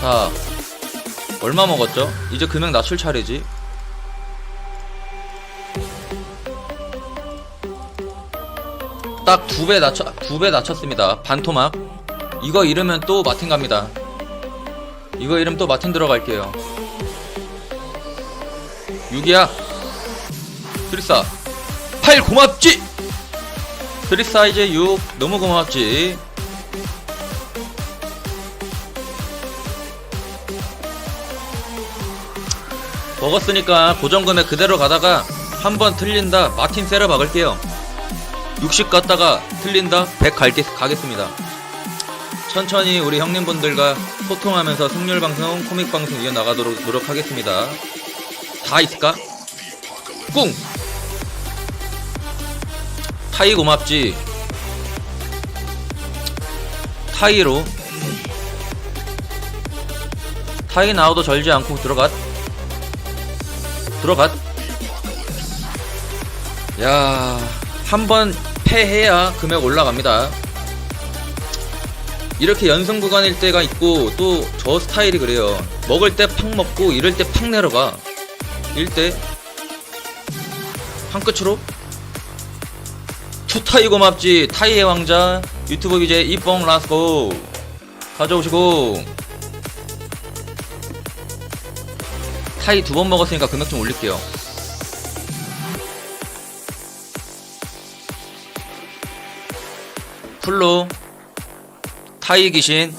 자 얼마 먹었죠? 이제 금액 낮출 차례지. 딱 두 배 낮춰 두 배 낮췄습니다. 반토막. 이거 잃으면 또 마틴 갑니다. 이거 잃으면 또 마틴 들어갈게요. 6이야. 트리사. 8 고맙지! 트리사 이제 6 너무 고맙지 먹었으니까 고정금액 그대로 가다가 한 번 틀린다 마틴 세러 박을게요. 60 갔다가 틀린다 100 갈게, 가겠습니다. 천천히 우리 형님분들과 소통하면서 승률 방송, 코믹 방송 이어나가도록 노력하겠습니다. 다 있을까? 꿍! 타이 고맙지? 타이로? 타이 나와도 절지 않고 들어갔 들어갔 야, 한 번 패해야 금액 올라갑니다. 이렇게 연승 구간일 때가 있고 또 저 스타일이 그래요. 먹을 때 팍 먹고 이럴 때 팍 내려가. 이럴 때한 끝으로 초타이 고맙지 타이의 왕자 유튜브 BJ 이뽕 라스고 가져오시고 타이 두 번 먹었으니까 금액 좀 올릴게요. 풀로 타이 귀신